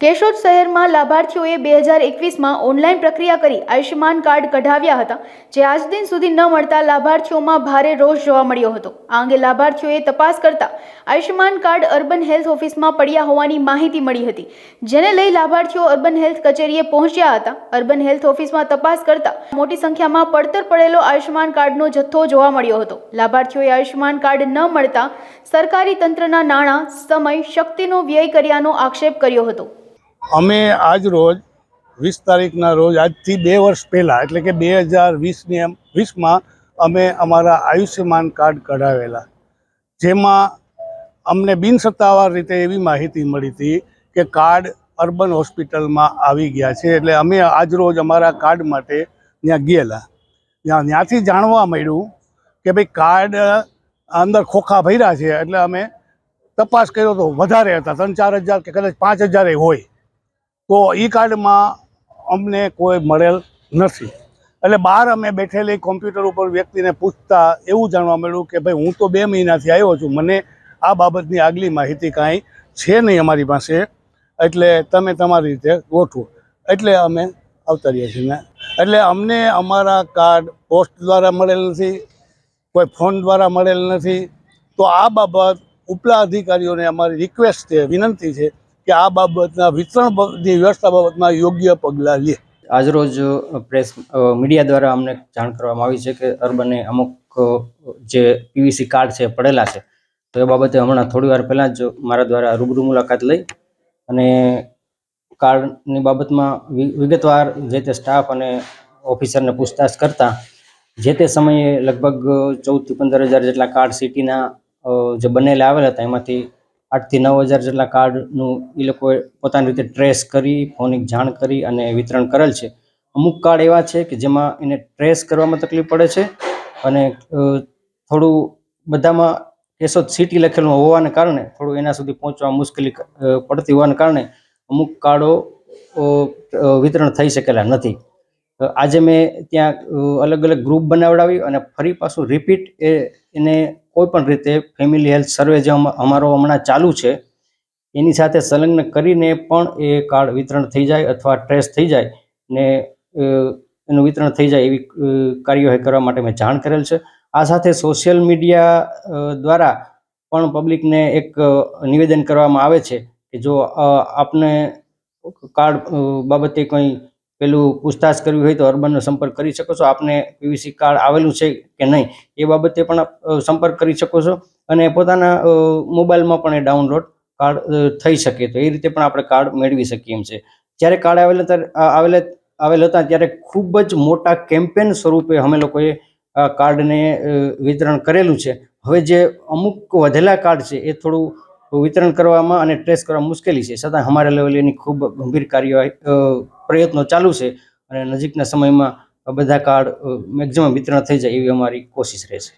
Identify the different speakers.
Speaker 1: કેશોદ શહેરમાં લાભાર્થીઓએ બે હજાર એકવીસમાં ઓનલાઈન પ્રક્રિયા કરી આયુષ્યમાન કાર્ડ કઢાવ્યા હતા, જે આજ દિન સુધી ન મળતા લાભાર્થીઓમાં ભારે રોષ જોવા મળ્યો હતો. આ અંગે લાભાર્થીઓએ તપાસ કરતા આયુષ્યમાન કાર્ડ અર્બન હેલ્થ ઓફિસમાં પડ્યા હોવાની માહિતી મળી હતી, જેને લઈ લાભાર્થીઓ અર્બન હેલ્થ કચેરીએ પહોંચ્યા હતા. અર્બન હેલ્થ ઓફિસમાં તપાસ કરતા મોટી સંખ્યામાં પડતર પડેલો આયુષ્યમાન કાર્ડનો જથ્થો જોવા મળ્યો હતો. લાભાર્થીઓએ આયુષ્યમાન કાર્ડ ન મળતા સરકારી તંત્રના નાણાં, સમય, શક્તિનો વ્યય કર્યાનો આક્ષેપ કર્યો હતો.
Speaker 2: અમે આજ રોજ વીસ તારીખના રોજ, આજથી બે વર્ષ પહેલાં, એટલે કે બે હજાર વીસની એમ, વીસમાં અમે અમારા આયુષ્યમાન કાર્ડ કઢાવેલા. જેમાં અમને બિનસત્તાવાર રીતે એવી માહિતી મળી હતી કે કાર્ડ અર્બન હોસ્પિટલમાં આવી ગયા છે, એટલે અમે આજ રોજ અમારા કાર્ડ માટે ત્યાં ગયેલા. ત્યાં, ત્યાંથી જાણવા મળ્યું કે ભાઈ કાર્ડ અંદર ખોખા ભર્યા છે, એટલે અમે તપાસ કર્યો તો વધારે હતા, ત્રણ ચાર હજાર કે કદાચ પાંચ હજાર હોય. તો એ કાર્ડમાં અમને કોઈ મળેલ નથી. એટલે બહાર અમે બેઠેલી કોમ્પ્યુટર ઉપર વ્યક્તિને પૂછતા એવું જાણવા મળ્યું કે ભાઈ હું તો બે મહિનાથી આવ્યો છું, મને આ બાબતની આગલી માહિતી કાંઈ છે નહીં અમારી પાસે. એટલે તમે તમારી રીતે ગોઠવો. એટલે અમે અવતરીએ છીએ ને. એટલે અમને અમારા કાર્ડ પોસ્ટ દ્વારા મળેલ નથી, કોઈ ફોન દ્વારા મળેલ નથી. તો આ બાબત ઉપલા અધિકારીઓને અમારી રિક્વેસ્ટ છે, વિનંતી છે કે આ બાબતના વિતરણ વ્યવસ્થા બાબતમાં યોગ્ય પગલાં લે.
Speaker 3: આજરોજ પ્રેસ મીડિયા દ્વારા અમને જાણ કરવામાં આવી છે કે અર્બને અમુક જે પીવીસી કાર્ડ છે પડેલા છે. તો એ બાબતે હમણાં થોડી વાર પહેલાં જ મારા દ્વારા રૂબરૂ મુલાકાત લઈ અને કાર્ડની બાબતમાં વિગતવાર જે તે સ્ટાફ અને ઓફિસરને પૂછતાછ કરતા જે તે સમયે લગભગ ચૌદથી પંદર હજાર જેટલા કાર્ડ સિટીના જે બનેલા આવેલા હતા, એમાંથી આઠથી નવ હજાર જેટલા કાર્ડનું એ લોકોએ પોતાની રીતે ટ્રેસ કરી, ફોનિક જાણ કરી અને વિતરણ કરેલ છે. અમુક કાર્ડ એવા છે કે જેમાં એને ટ્રેસ કરવામાં તકલીફ પડે છે અને થોડું બધામાં કેશોદ સિટી લખેલું હોવાને કારણે, થોડું એના સુધી પહોંચવા મુશ્કેલી પડતી હોવાને કારણે અમુક કાર્ડો વિતરણ થઈ શકેલા નથી. આજે મેં ત્યાં અલગ અલગ ગ્રુપ બનાવડાવી અને ફરી પાછું રિપીટ એ, એને કોઈ પણ રીતે ફેમિલી હેલ્થ સર્વે જે અમારો હમણાં ચાલુ છે, એની સાથે સંલગ્ન કરીને પણ એ કાર્ડ વિતરણ થઈ જાય અથવા ટ્રેસ થઈ જાય ને એનું વિતરણ થઈ જાય એવી કાર્યવાહી કરવા માટે મેં જાણ કરેલ છે. આ સાથે સોશિયલ મીડિયા દ્વારા પણ પબ્લિકને એક નિવેદન કરવામાં આવે છે કે જો આપને કાર્ડ બાબતે કંઈ પેલું પૂછતાછ કરવી હોય તો અર્બનનો સંપર્ક કરી શકો છો. આપને પીવીસી કાર્ડ આવેલું છે કે નહીં, એ બાબતે પણ સંપર્ક કરી શકો છો. અને પોતાના મોબાઈલમાં પણ એ ડાઉનલોડ કાર્ડ થઈ શકે તો એ રીતે પણ આપણે કાર્ડ મેળવી શકીએ એમ છે. જ્યારે કાર્ડ આવેલા ત્યારે આવેલા, આવેલ હતા ત્યારે ખૂબ જ મોટા કેમ્પેન સ્વરૂપે અમે લોકોએ કાર્ડને વિતરણ કરેલું છે. હવે જે અમુક વધેલા કાર્ડ છે એ થોડું વિતરણ કરવામાં અને ટ્રેસ કરવામાં મુશ્કેલી છે. છતાં અમારા લેવલે એની ખૂબ ગંભીર કાર્યવાહી પ્રયત્નો ચાલુ છે અને નજીકના સમયમાં બધા કાર્ડ મેક્ઝિમમ વિતરણ થઈ જાય એવી અમારી કોશિશ રહેશે